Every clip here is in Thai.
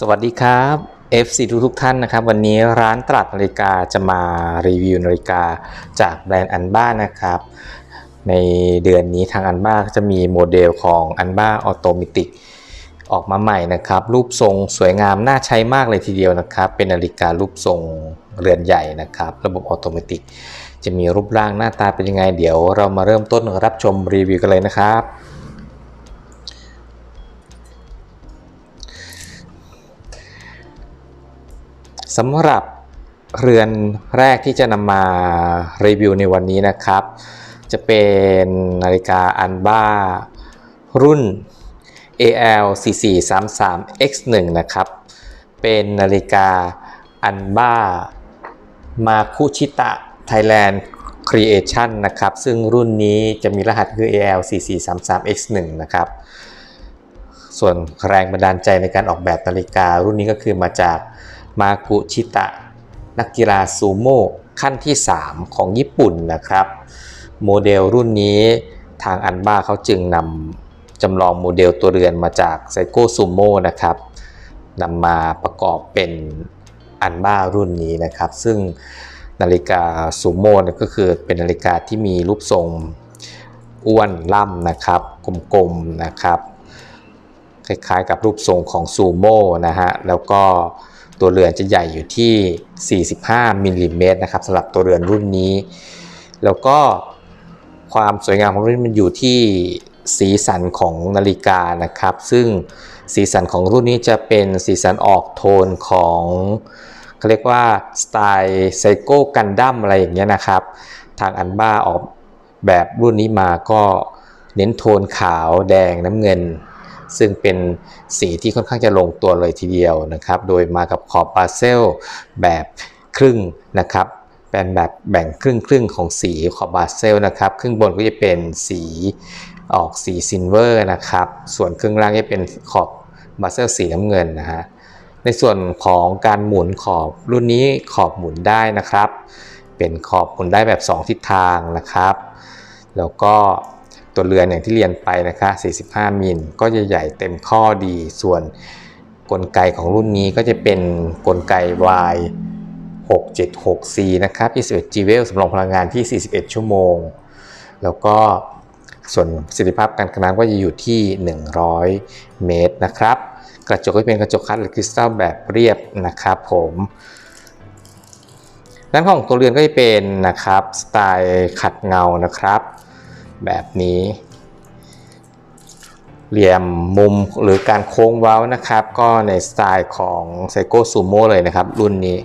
สวัสดีครับ FC ทุกทุกท่านนะครับ วันนี้ร้านตลาดนาฬิกาจะมารีวิวนาฬิกาจากแบรนด์อันบ้านะครับ ในเดือนนี้ทางอันบ้าจะมีโมเดลของอันบ้าออโตมิติกออกมาใหม่นะครับ รูปทรงสวยงามน่าใช้มากเลยทีเดียวนะครับ เป็นนาฬิการูปทรงเรือนใหญ่นะครับ ระบบออโตเมติกจะมีรูปร่างหน้าตาเป็นยังไง เดี๋ยวเรามาเริ่มต้นรับชมรีวิวกันเลยนะครับ สำหรับเรือนแรกที่จะนำมารีวิวในวันนี้นะครับ จะเป็นนาฬิกาอันบ้ารุ่น AL 4433 X1 นะครับ เป็นนาฬิกาอันบ้ามาคุชิตะ Thailand Creation นะครับ ซึ่งรุ่นนี้จะมีรหัสคือ AL 4433 X1 นะครับ ส่วนแรงบันดาลใจในการออกแบบนาฬิการุ่นนี้ก็คือมาจาก มากุชิตะ นักกีฬาซูโม่ขั้นที่ 3 ของญี่ปุ่นนะครับ โมเดลรุ่นนี้ทางอันบ้าเขาจึงนำจำลองโมเดลตัวเรือนมาจากไซโกซูโม่นะครับนำมาประกอบเป็นอันบ้ารุ่นนี้นะครับ ซึ่งนาฬิกาซูโม่ก็คือเป็นนาฬิกาที่มีรูปทรงอ้วนล่ำนะครับกลมๆนะครับ คล้ายๆกับรูปทรงของซูโม่นะฮะแล้วก็ ตัวเรือนจะใหญ่อยู่ที่ 45มิลลิเมตรนะครับสำหรับตัวเรือนรุ่นนี้ แล้วก็ความสวยงามของรุ่นมันอยู่ที่สีสันของนาฬิกานะครับ ซึ่งสีสันของรุ่นนี้จะเป็นสีสันออกโทนของเขาเรียกว่าสไตล์ไซโก้กันดั้มอะไรอย่างเงี้ยนะครับ ทางอันบ้าออกแบบรุ่นนี้มาก็เน้นโทนขาวแดงน้ำเงิน ซึ่งเป็นสีที่ค่อนข้างจะลงตัวเลยทีเดียวนะครับ โดยมากับขอบบาเซลแบบครึ่งนะครับเป็นแบบแบ่งครึ่งครึ่งของสีขอบบาเซลนะครับครึ่งบนก็จะเป็นสีออกสีซิลเวอร์นะครับ ส่วนครึ่งล่างจะเป็นขอบบาเซลสีน้ำเงินนะฮะในส่วนของการหมุนขอบรุ่นนี้ขอบหมุนได้นะครับ เป็นขอบหมุนได้แบบ 2 ทิศทางนะครับ แล้วก็ ตัวเรือนอย่างที่เรียนไปนะคะ 45 มิลก็จะใหญ่เต็มข้อดี ส่วนกลไกของรุ่นนี้ก็จะเป็นกลไก Y 676C นะครับ21 G w e l สำรองพลังงานที่ 41 ชั่วโมง แล้วก็ส่วนประสิทธิภาพการกระน้ำก็จะอยู่ที่ 100 เมตรนะครับ กระจกก็เป็นกระจกคัดหรือคริสตัลแบบเรียบนะครับผมด้านของตัวเรือนก็จะเป็นนะครับสไตล์ขัดเงานะครับ แบบนี้ เหลี่ยมมุมหรือการโค้งเว้านะครับ ก็ในสไตล์ของไซโกซูโม่เลยนะครับ รุ่นนี้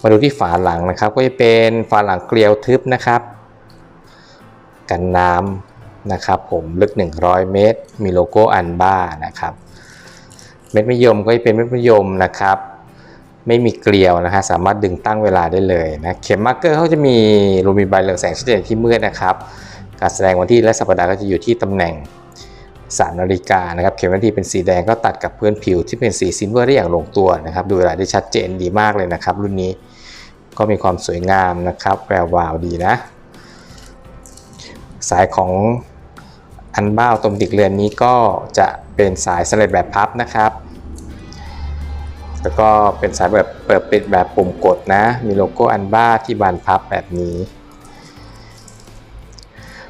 มาดูที่ฝาหลังนะครับ ก็จะเป็นฝาหลังเกลียวทึบนะครับ กันน้ำนะครับผมลึก 100 เมตร มีโลโก้อันบ้านะครับ เม็ดมะยมก็จะเป็นเม็ดมะยมนะครับ ไม่มีเกลียวนะฮะสามารถดึงตั้งเวลาได้เลยนะเข็มมาร์กเกอร์เขาจะมีรูมีใบเรืองแสงชัดเจนที่มืดนะครับ การแสดงวันที่และสัปดาห์ก็จะอยู่ที่ตำแหน่งสามนาฬิกานะครับเข็มนาทีเป็นสีแดงก็ตัดกับพื้นผิวที่เป็นสีซิลเวอร์ได้อย่างลงตัวนะครับดูเวลาได้ชัดเจนดีมากเลยนะครับ รุ่นนี้ก็มีความสวยงามนะครับแวววาวดีนะ สายของอันบ้าตมติกเรือนนี้ก็จะเป็นสายสำเร็จแบบพับนะครับ แล้วก็เป็นสายแบบเปิดปิดแบบปุ่มกดนะ มีโลโก้อันบ้าที่บานพับแบบนี้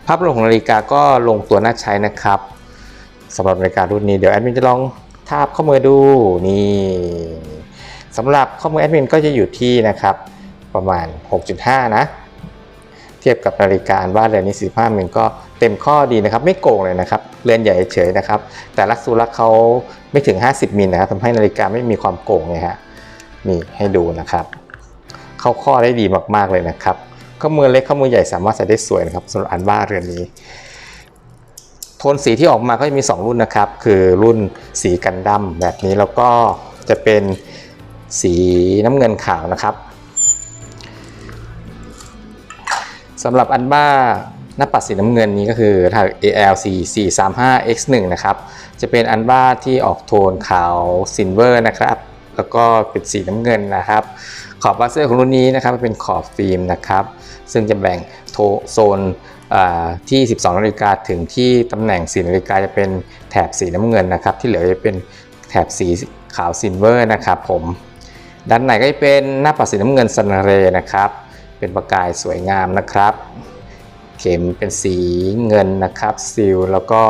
ภาพรวมของนาฬิกาก็ลงตัวน่าใช้นะครับสำหรับนาฬิการุ่นนี้เดี๋ยวแอดมินจะลองทาบข้อมือดูนี่สำหรับข้อมือแอดมินก็จะอยู่ที่นะครับประมาณ 6.5 นะ ทียบกับนาฬิกาว่าเรือนนี้45มิลก็เต็มข้อดีนะครับ ไม่โกงเลยนะครับเรือนใหญ่เฉยนะครับ แต่ลักซูรักเขาไม่ถึง 50มิลนะครับทำให้นาฬิกาไม่มีความโกงเลยฮะนี่ให้ดูนะครับ เข้าข้อได้ดีมากๆเลยนะครับข้อมือเล็กข้อมือใหญ่สามารถใส่ได้สวยนะครับสำหรับอันว่าเรือนนี้โทนสีที่ออกมาก็จะมี 2 รุ่นนะครับ คือรุ่นสีกันดำแบบนี้แล้วก็จะเป็นสีน้ำเงินขาวนะครับ สำหรับอันบ้าหน้าปัดสีน้ำเงินนี้ก็คือทาง AL 4435 X1 นะครับ จะเป็นอันบ้าที่ออกโทนขาวซิลเวอร์นะครับ แล้วก็เป็นสีน้ำเงินนะครับ ขอบบาเซอร์ของรุ่นนี้นะครับเป็นขอบฟิล์มนะครับ ซึ่งจะแบ่งโโซนที่ 12 นาฬิกาถึงที่ตำแหน่ง4นาฬิกาจะเป็นแถบสีน้ำเงินนะครับ ที่เหลือจะเป็นแถบสีขาวซิลเวอร์นะครับผม ด้านในก็จะเป็นหน้าปัดสีน้ำเงินซันเรนะครับ เป็นประกายสวยงามนะครับ เข็มเป็นสีเงินนะครับซีลแล้วก็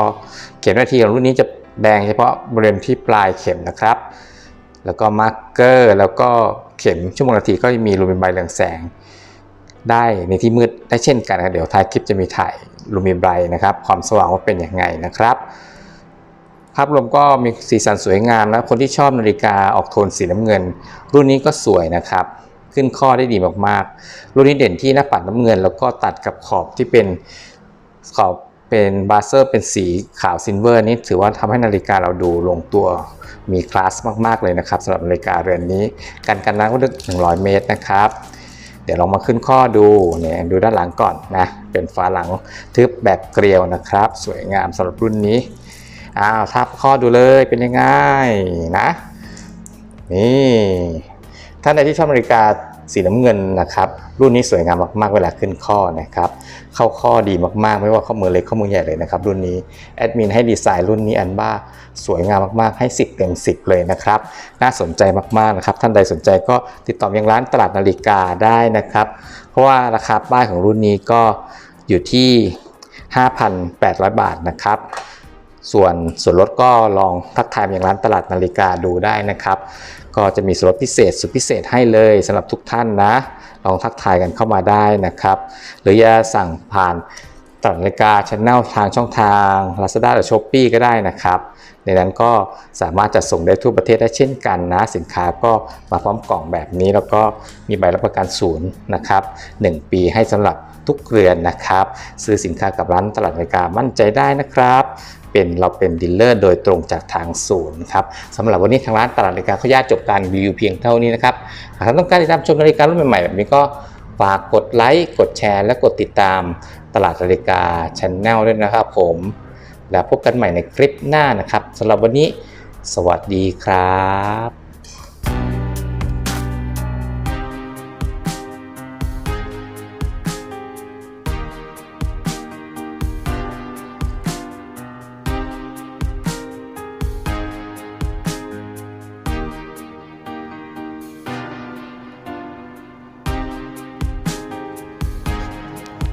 เข็มนาทีของรุ่นนี้จะแดงเฉพาะบริเวณที่ปลายเข็มนะครับ แล้วก็มาร์กเกอร์แล้วก็เข็มชั่วโมงนาทีก็มีลูมินไบเรืองแสง ได้ในที่มืดได้เช่นกันนะเดี๋ยวท้ายคลิปจะมีถ่ายลูมินไบนะครับ ความสว่างว่าเป็นยังไงนะครับภาพรวมก็มีสีสันสวยงามแล้วคนที่ชอบนาฬิกาออกโทนสีน้ำเงิน รุ่นนี้ก็สวยนะครับ ขึ้นข้อได้ดีมากๆ รุ่นนี้เด่นที่หน้าปัดน้ำเงิน แล้วก็ตัดกับขอบที่เป็นขอบเป็นบาร์เซอร์เป็นสีขาวซิลเวอร์นี่ถือว่าทำให้นาฬิกาเราดูลงตัวมีคลาสมากๆเลยนะครับสำหรับนาฬิกาเรือนนี้การกันน้ำก็ลึก 100 เมตรนะครับเดี๋ยวลองมาขึ้นข้อดูเนี่ยดูด้านหลังก่อนนะเป็นฝาหลังทึบแบบเกลียวนะครับ สวยงามสำหรับรุ่นนี้อ้าวทับข้อดูเลยเป็นยังไงนะนี่ ท่านใดที่ชอบนาฬิกาสีน้ำเงินนะครับ รุ่นนี้สวยงามมากๆเวลาขึ้นข้อนะครับ เข้าข้อดีมากๆ ไม่ว่าข้อมือเล็กข้อมือใหญ่เลยนะครับ รุ่นนี้แอดมินให้ดีไซน์รุ่นนี้อันบ้าสวยงามมากๆ ให้ 10 เต็ม 10 เลยนะครับ น่าสนใจมากๆนะครับ ท่านใดสนใจก็ติดต่อยังร้านตลาดนาฬิกาได้นะครับ เพราะว่าราคาป้ายของรุ่นนี้ก็อยู่ที่ 5,800 บาทนะครับส่วนส่วนลดก็ลองทักทายมายังร้านตลาดนาฬิกาดูได้นะครับ ก็จะมีส่วนลดพิเศษสุดพิเศษให้เลยสำหรับทุกท่านนะ ลองทักทายกันเข้ามาได้นะครับ หรือจะสั่งผ่านตลาดนาฬิกาช n e l ทางช่องทาง Lazada หรือ Shopee ก็ได้นะครับ ในนั้นก็สามารถจัดส่งได้ทั่วประเทศได้เช่นกันนะ สินค้าก็มาพร้อมกล่องแบบนี้ แล้วก็มีใบรับประกันศูนย์นะครับ 1 ปีให้สำหรับทุกเรือนนะครับ ซื้อสินค้ากับร้านตลาดนาฬิกามั่นใจได้นะครับ เป็นเราเป็นดีลเลอร์โดยตรงจากทางศูนย์ครับสำหรับวันนี้ทางร้านตลาดนาฬิกาเขาญาตจบการรีวิวเพียงเท่านี้นะครับหากท่านต้องการติดตามชมนาฬิการุ่นใหม่ๆแบบนี้ก็ฝากกดไลค์กดแชร์ และกดติดตามตลาดนาฬิกาชแนลด้วยนะครับผม แล้วพบกันใหม่ในคลิปหน้านะครับสำหรับวันนี้ สวัสดีครับ